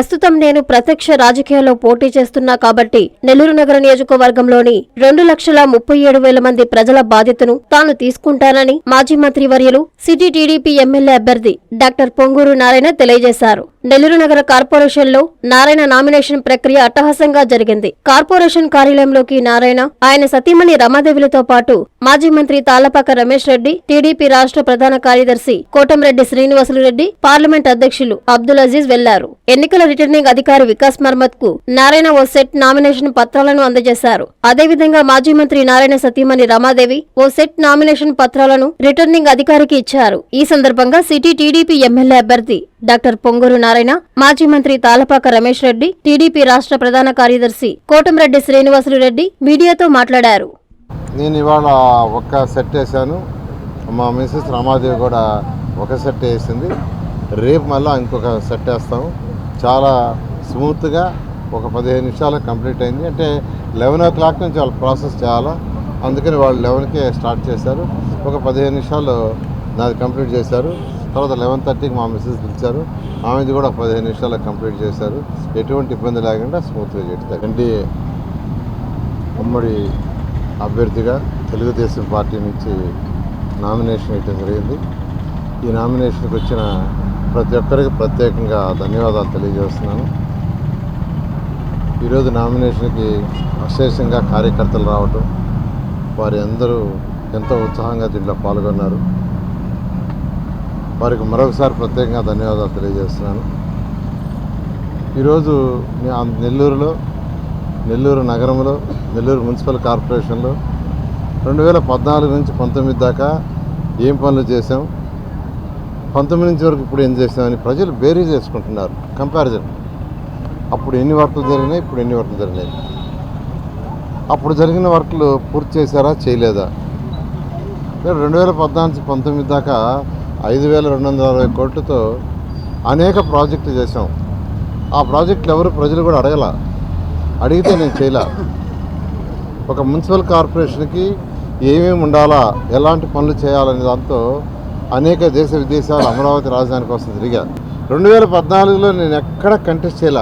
ప్రస్తుతం నేను ప్రత్యక్ష రాజకీయాల్లో పోటీ చేస్తున్నా కాబట్టి నెల్లూరు నగర నియోజకవర్గంలోని రెండు లక్షల ముప్పై ఏడు వేల మంది ప్రజల బాధ్యతను తాను తీసుకుంటానని మాజీ మంత్రి వర్యులు సిటీ టీడీపీ ఎమ్మెల్యే అభ్యర్థి డాక్టర్ పొంగూరు నారాయణ తెలియజేశారు. నెల్లూరు నగర కార్పొరేషన్లో నారాయణ నామినేషన్ ప్రక్రియ అట్టహాసంగా జరిగింది. కార్పొరేషన్ కార్యాలయంలోకి నారాయణ ఆయన సతీమణి రమాదేవిలతో పాటు మాజీ మంత్రి తాళ్ళపాక రమేష్ రెడ్డి టీడీపీ రాష్ట్ర ప్రధాన కార్యదర్శి కోటంరెడ్డి శ్రీనివాసులు రెడ్డి పార్లమెంట్ అధ్యక్షులు అబ్దుల్ అజీజ్ వెళ్ళారు. ఎన్నికల రిటర్నింగ్ అధికారి వికాస్ మర్మత్కు నారాయణ ఓ సెట్ నామినేషన్ పత్రాలను అందజేశారు అదేవిధంగా మాజీ మంత్రి నారాయణ సతీమణి రమాదేవి ఓ సెట్ నామినేషన్ పత్రాలను రిటర్నింగ్ అధికారికి ఇచ్చారు ఈ సందర్భంగా సిటీ టీడీపీ ఎమ్మెల్యే అభ్యర్థి డాక్టర్ పొంగూరు నారాయణ మాజీ మంత్రి తాలపాక రమేష్ రెడ్డి టీడీపీ రాష్ట్ర ప్రధాన కార్యదర్శి కోటంరెడ్డి శ్రీనివాసులు రెడ్డి మీడియాతో మాట్లాడారు నేను ఇవాళ ఒక్క సెట్ వేసాను మా మిస్సెస్ రమాదేవి కూడా ఒక సెట్ వేసింది రేపు మళ్ళీ ఇంకొక సెట్ వేస్తాము. చాలా స్మూత్గా ఒక పదిహేను నిమిషాలకు కంప్లీట్ అయింది. అంటే లెవెన్ ఓ క్లాక్ నుంచి వాళ్ళ ప్రాసెస్ చేయాలా అందుకని వాళ్ళు లెవెన్కే స్టార్ట్ చేశారు. ఒక పదిహేను నిమిషాలు నాది కంప్లీట్ చేశారు. తర్వాత లెవెన్ థర్టీకి మా మిస్సెస్ పిలిచారు. ఆమెది కూడా పదిహేను నిమిషాలకు కంప్లీట్ చేశారు. ఎటువంటి ఇబ్బంది లేకుండా స్మూత్గా చేస్తారు ఎన్డీఏ ఉమ్మడి అభ్యర్థిగా తెలుగుదేశం పార్టీ నుంచి నామినేషన్ ఇవ్వడం జరిగింది. ఈ నామినేషన్కి వచ్చిన ప్రతి ఒక్కరికి ప్రత్యేకంగా ధన్యవాదాలు తెలియజేస్తున్నాను. ఈరోజు నామినేషన్కి అశేషంగా కార్యకర్తలు రావటం వారి అందరూ ఎంతో ఉత్సాహంగా దీంట్లో పాల్గొన్నారు. వారికి మరొకసారి ప్రత్యేకంగా ధన్యవాదాలు తెలియజేస్తున్నాను. ఈరోజు నెల్లూరులో నెల్లూరు నగరంలో నెల్లూరు మున్సిపల్ కార్పొరేషన్లో రెండు వేల పద్నాలుగు నుంచి పంతొమ్మిది దాకా ఏం పనులు చేసాం పంతొమ్మిది నుంచి వరకు ఇప్పుడు ఏం చేసామని ప్రజలు బేరీ చేసుకుంటున్నారు. కంపారిజన్ అప్పుడు ఎన్ని వర్కులు జరిగినాయి ఇప్పుడు ఎన్ని వర్కులు జరిగినాయి? అప్పుడు జరిగిన వర్కులు పూర్తి చేశారా చేయలేదా? రెండు వేల పద్నాలుగు పంతొమ్మిది దాకా ఐదు వేల రెండు వందల అరవై కోట్లతో అనేక ప్రాజెక్టులు చేసాం ఆ ప్రాజెక్టులు ఎవరు ప్రజలు కూడా అడగల. అడిగితే నేను చేయలే. ఒక మున్సిపల్ కార్పొరేషన్కి ఏమేమి ఉండాలా ఎలాంటి పనులు చేయాలనే దాంతో అనేక దేశ విదేశాలు అమరావతి రాజధాని కోసం తిరిగా. రెండు వేల పద్నాలుగులో నేను ఎక్కడ కంటెస్ట్ చేయాల?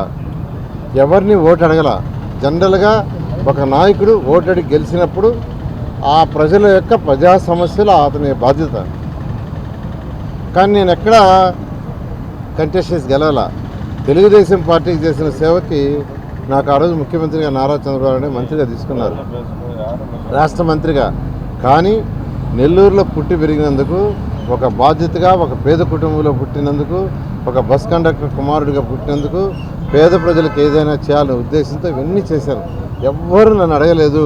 ఎవరిని ఓటు అడగల? జనరల్గా ఒక నాయకుడు ఓటడి గెలిచినప్పుడు ఆ ప్రజల యొక్క ప్రజా సమస్యలు అతని బాధ్యత. కానీ నేను ఎక్కడ కంటెస్ట్ చేసి గెలవాల? తెలుగుదేశం పార్టీకి చేసిన సేవకి నాకు ఆ రోజు ముఖ్యమంత్రిగా నారా చంద్రబాబు మంత్రిగా తీసుకున్నారు. రాష్ట్ర మంత్రిగా. కానీ నెల్లూరులో పుట్టి పెరిగినందుకు ఒక బాధ్యతగా ఒక పేద కుటుంబంలో పుట్టినందుకు ఒక బస్ కండక్టర్ కుమారుడిగా పుట్టినందుకు పేద ప్రజలకు ఏదైనా చేయాలనే ఉద్దేశంతో ఇవన్నీ చేశాను ఎవ్వరు నన్ను అడగలేదు.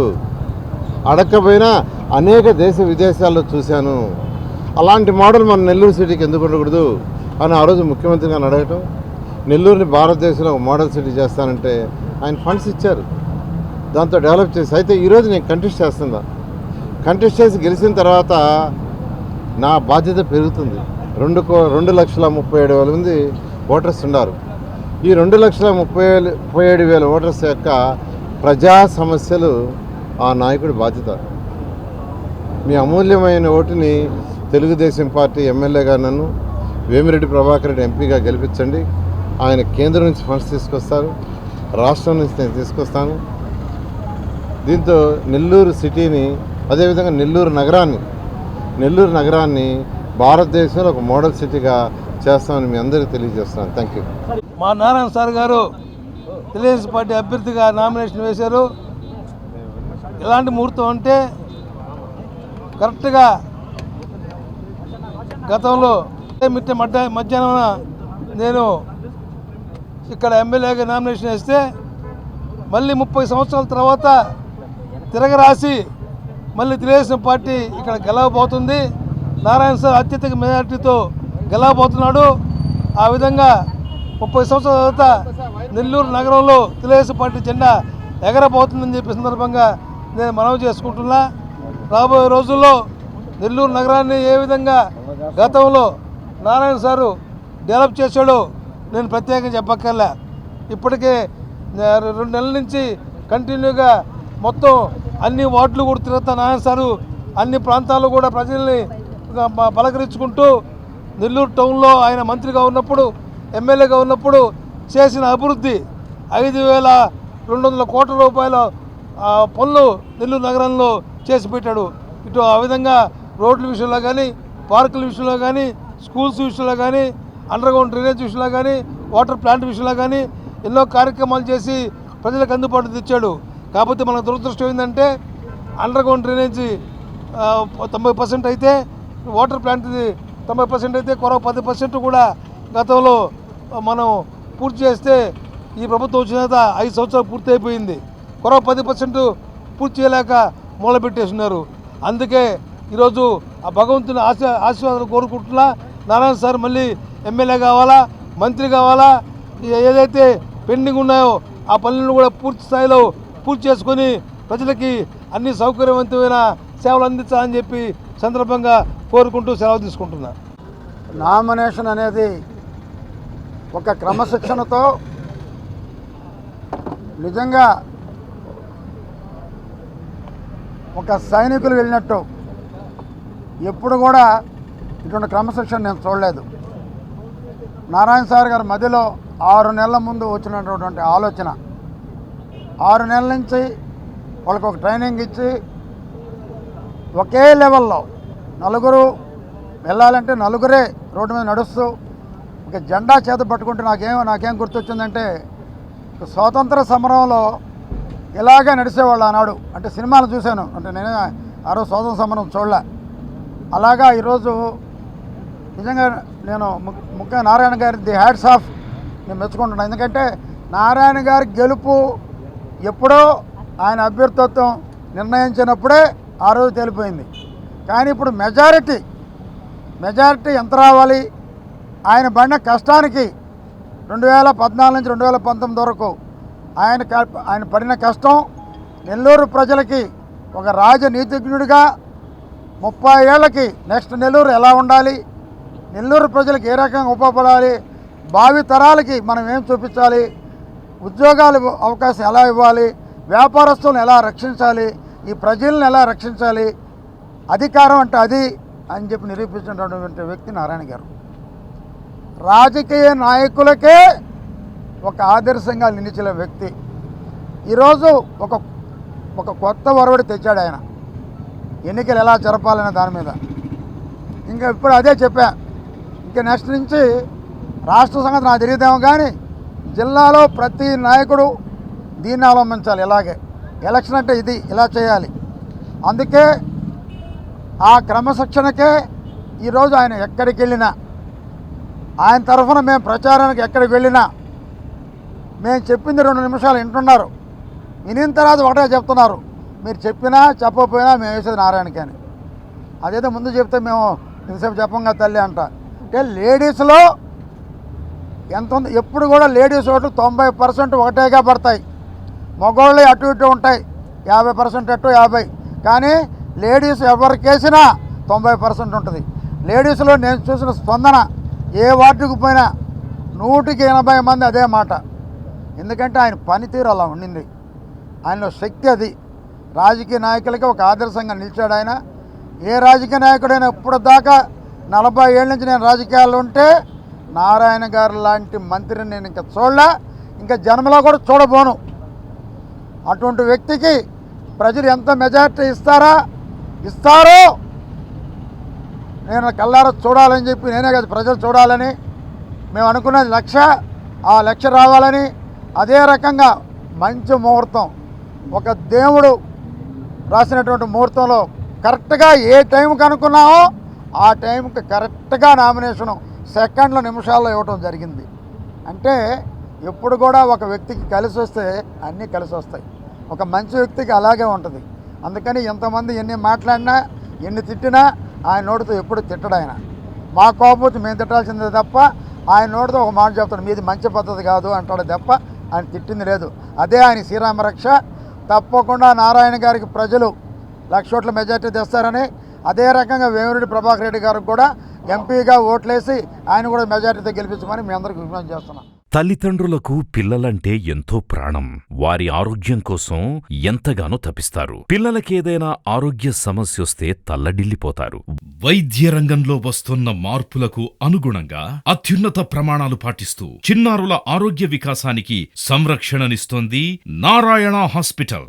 అడగకపోయినా అనేక దేశ విదేశాల్లో చూశాను. అలాంటి మోడల్ మన నెల్లూరు సిటీకి ఎందుకు ఉండకూడదు అని ఆ రోజు ముఖ్యమంత్రి గారిని అడగటం నెల్లూరుని భారతదేశంలో ఒక మోడల్ సిటీ చేస్తానంటే ఆయన ఫండ్స్ ఇచ్చారు. దాంతో డెవలప్ చేసి అయితే ఈరోజు నేను కంటెస్ట్ చేస్తుందా కంటెస్ట్ చేసి గెలిచిన తర్వాత నా బాధ్యత పెరుగుతుంది. రెండు కో రెండు లక్షల ముప్పై ఏడు వేల మంది ఓటర్స్ ఉన్నారు. ఈ రెండు లక్షల ముప్పై వేలు ముప్పై ఏడు వేల ఓటర్స్ యొక్క ప్రజా సమస్యలు ఆ నాయకుడి బాధ్యత. మీ అమూల్యమైన ఓటుని తెలుగుదేశం పార్టీ ఎమ్మెల్యేగా నన్ను వేమిరెడ్డి ప్రభాకర్ రెడ్డి ఎంపీగా గెలిపించండి. ఆయన కేంద్రం నుంచి ఫండ్స్ తీసుకొస్తారు. రాష్ట్రం నుంచి నేను తీసుకొస్తాను. దీంతో నెల్లూరు సిటీని అదేవిధంగా నెల్లూరు నగరాన్ని నెల్లూరు నగరాన్ని భారతదేశంలో ఒక మోడల్ సిటీగా చేస్తామని మీ అందరికీ తెలియజేస్తున్నాను. థ్యాంక్ యూ మా నారాయణ సార్ గారు తెలుగుదేశం పార్టీ అభ్యర్థిగా నామినేషన్ వేశారు. ఎలాంటి ముహూర్తం అంటే కరెక్ట్గా గతంలో మిట్ట మధ్య మధ్యాహ్నం నేను ఇక్కడ ఎమ్మెల్యేగా నామినేషన్ వేస్తే మళ్ళీ ముప్పై సంవత్సరాల తర్వాత తిరగరాసి మళ్ళీ తెలుగుదేశం పార్టీ ఇక్కడ గెలవబోతుంది. నారాయణ సార్ అత్యధిక మెజార్టీతో గెలవబోతున్నాడు. ఆ విధంగా ముప్పై సంవత్సరాల తర్వాత నెల్లూరు నగరంలో తెలుగుదేశం పార్టీ జెండా ఎగరబోతుందని చెప్పి సందర్భంగా నేను మనవి చేసుకుంటున్నా. రాబోయే రోజుల్లో నెల్లూరు నగరాన్ని ఏ విధంగా గతంలో నారాయణ సారు డెవలప్ చేశాడో నేను ప్రత్యేకంగా చెప్పక్కర్లే. ఇప్పటికే రెండు నెలల నుంచి కంటిన్యూగా మొత్తం అన్ని వార్డులు కూడా తిరుగుతా నారాయణ సారు. అన్ని ప్రాంతాల్లో కూడా ప్రజల్ని పలకరించుకుంటూ నెల్లూరు టౌన్లో ఆయన మంత్రిగా ఉన్నప్పుడు ఎమ్మెల్యేగా ఉన్నప్పుడు చేసిన అభివృద్ధి ఐదు వేల రెండు వందల కోట్ల రూపాయల పనులు నెల్లూరు నగరంలో చేసి పెట్టాడు. ఇటు ఆ విధంగా రోడ్ల విషయంలో కానీ పార్కుల విషయంలో కానీ స్కూల్స్ విషయంలో కానీ అండర్గ్రౌండ్ డ్రైనేజ్ విషయంలో కానీ వాటర్ ప్లాంట్ విషయంలో కానీ ఎన్నో కార్యక్రమాలు చేసి ప్రజలకు అందుబాటు తెచ్చాడు. కాకపోతే మన దురదృష్టం ఏంటంటే అండర్ గ్రౌండ్ డ్రైనేజీ తొంభై పర్సెంట్ అయితే వాటర్ ప్లాంట్ది తొంభై పర్సెంట్ అయితే కొరవ పది పర్సెంట్ కూడా గతంలో మనం పూర్తి చేస్తే ఈ ప్రభుత్వం వచ్చిన తర్వాత ఐదు సంవత్సరాలు పూర్తి అయిపోయింది. కొరవ పది పర్సెంట్ పూర్తి చేయలేక మూలపెట్టేస్తున్నారు అందుకే ఈరోజు ఆ భగవంతుని ఆశ ఆశీర్వాదాలు కోరుకుంటున్నా. నారాయణ సార్ మళ్ళీ ఎమ్మెల్యే కావాలా మంత్రి కావాలా ఏదైతే పెండింగ్ ఉన్నాయో ఆ పనులను కూడా పూర్తి స్థాయిలో పూర్తి చేసుకొని ప్రజలకి అన్ని సౌకర్యవంతమైన సేవలు అందించాలని చెప్పి సందర్భంగా కోరుకుంటూ సెలవు తీసుకుంటున్నా. నామినేషన్ అనేది ఒక క్రమశిక్షణతో నిజంగా ఒక సైనికులు వెళ్ళినట్టు ఎప్పుడు కూడా ఇటువంటి క్రమశిక్షణ నేను చూడలేదు. నారాయణ సార్ గారి మధ్యలో ఆరు నెలల ముందు వచ్చినటువంటి ఆలోచన ఆరు నెలల నుంచి వాళ్ళకు ఒక ట్రైనింగ్ ఇచ్చి ఒకే లెవెల్లో నలుగురు వెళ్ళాలంటే నలుగురే రోడ్డు మీద నడుస్తూ ఒక జెండా చేత పట్టుకుంటే నాకేం నాకేం గుర్తొచ్చిందంటే స్వాతంత్ర సమరంలో ఇలాగే నడిచేవాళ్ళు ఆనాడు. అంటే సినిమాలు చూశాను. అంటే నేను ఆ రోజు స్వాతంత్ర సమరం చూడలే. అలాగా ఈరోజు నిజంగా నేను ము- ముఖ్యంగా నారాయణ గారి ది హ్యాడ్స్ ఆఫ్ నేను మెచ్చుకుంటున్నాను ఎందుకంటే నారాయణ గారి గెలుపు ఎప్పుడో ఆయన అభ్యర్థిత్వం నిర్ణయించినప్పుడే ఆ రోజు తెలిపోయింది. కానీ ఇప్పుడు మెజారిటీ మెజారిటీ ఎంత రావాలి? ఆయన పడిన కష్టానికి రెండు వేల పద్నాలుగు నుంచి రెండు వేల పంతొమ్మిది వరకు ఆయన క- ఆయన పడిన కష్టం నెల్లూరు ప్రజలకి ఒక రాజనీతిజ్ఞుడిగా ముప్పై ఏళ్ళకి నెక్స్ట్ నెల్లూరు ఎలా ఉండాలి? నెల్లూరు ప్రజలకు ఏ రకంగా ఉపయోగపడాలి? భావి తరాలకి మనం ఏం చూపించాలి? ఉద్యోగాలు అవకాశం ఎలా ఇవ్వాలి? వ్యాపారస్తులను ఎలా రక్షించాలి? ఈ ప్రజలను ఎలా రక్షించాలి? అధికారం అంటే అది అని చెప్పి నిరూపించినటువంటి వ్యక్తి నారాయణ గారు. రాజకీయ నాయకులకే ఒక ఆదర్శంగా నిలిచిన వ్యక్తి. ఈరోజు ఒక ఒక కొత్త ఒరవడి తెచ్చాడు ఆయన. ఎన్నికలు ఎలా జరపాలనే దాని మీద. ఇంకా ఇప్పుడు అదే చెప్పా. ఇంకా నెక్స్ట్ నుంచి రాష్ట్ర సంగతి నాకు తెలియదేమో కానీ జిల్లాలో ప్రతి నాయకుడు దీన్ని అవలంబించాలి. ఇలాగే ఎలక్షన్ అంటే ఇది ఇలా చేయాలి. అందుకే ఆ క్రమశిక్షణకే ఈరోజు ఆయన ఎక్కడికి వెళ్ళినా ఆయన తరఫున మేము ప్రచారానికి ఎక్కడికి వెళ్ళినా మేము చెప్పింది రెండు నిమిషాలు వింటున్నారు. వినిన తర్వాత ఒకటే చెప్తున్నారు. మీరు చెప్పినా చెప్పకపోయినా మేము వేసేది నారాయణకి అని. అదేదో ముందు చెప్తే మేము ఇంతసేపు చెప్పంగా తల్లి అంట. అంటే లేడీస్లో ఎంత ఉంది? ఎప్పుడు కూడా లేడీస్ ఓట్లు తొంభై పర్సెంట్ ఒకటేగా పడతాయి. మగవాళ్ళు అటు ఇటు ఉంటాయి. యాభై పర్సెంట్ అటు యాభై. కానీ లేడీస్ ఎవరికేసినా తొంభై పర్సెంట్ ఉంటుంది. లేడీస్లో నేను చూసిన స్పందన ఏ వార్డుకు పోయినా నూటికి ఎనభై మంది అదే మాట. ఎందుకంటే ఆయన పనితీరు అలా ఉండింది. ఆయన శక్తి అది. రాజకీయ నాయకులకి ఒక ఆదర్శంగా నిలిచాడు ఆయన. ఏ రాజకీయ నాయకుడైనా ఇప్పుడు దాకా నలభై ఏళ్ళ నుంచి నేను రాజకీయాల్లో ఉంటే నారాయణ గారు లాంటి మంత్రిని నేను ఇంకా చూడలే ఇంకా జన్మలో కూడా చూడబోను. అటువంటి వ్యక్తికి ప్రజలు ఎంత మెజారిటీ ఇస్తారా? ఇస్తారో నేను కల్లారా చూడాలని చెప్పి నేనే కదా ప్రజలు చూడాలని మేము అనుకున్నది లక్ష ఆ లక్ష రావాలని అదే రకంగా మంచి ముహూర్తం ఒక దేవుడు రాసినటువంటి ముహూర్తంలో కరెక్ట్గా ఏ టైంకి అనుకున్నామో ఆ టైంకి కరెక్ట్గా నామినేషను సెకండ్ల నిమిషాల్లో ఇవ్వటం జరిగింది. అంటే ఎప్పుడు కూడా ఒక వ్యక్తికి కలిసి వస్తే అన్నీ కలిసి వస్తాయి. ఒక మంచి వ్యక్తికి అలాగే ఉంటుంది. అందుకని ఎంతమంది ఎన్ని మాట్లాడినా ఎన్ని తిట్టినా ఆయన నోటితో ఎప్పుడు తిట్టడు ఆయన. మా కోపం వచ్చి మేము తిట్టాల్సిందే తప్ప ఆయన నోటితో ఒక మాట చెప్తాడు మీది మంచి పద్ధతి కాదు అంటాడు తప్ప ఆయన తిట్టింది లేదు. అదే ఆయన శ్రీరామ రక్ష. తప్పకుండా నారాయణ గారికి ప్రజలు లక్ష ఓట్ల మెజార్టీ తెస్తారని అదే రకంగా వేమిరెడ్డి ప్రభాకర్ రెడ్డి గారికి కూడా ఎంపీగా ఓట్లేసి ఆయన కూడా మెజార్టీతో గెలిపించమని మీ అందరికీ విజ్ఞప్తి చేస్తున్నాం. తల్లిదండ్రులకు పిల్లలంటే ఎంతో ప్రాణం. వారి ఆరోగ్యం కోసం ఎంతగానో తపిస్తారు. పిల్లలకేదైనా ఆరోగ్య సమస్యొస్తే తల్లడిల్లిపోతారు. వైద్య రంగంలో వస్తున్న మార్పులకు అనుగుణంగా అత్యున్నత ప్రమాణాలు పాటిస్తూ చిన్నారుల ఆరోగ్య వికాసానికి సంరక్షణనిస్తోంది నారాయణ హాస్పిటల్.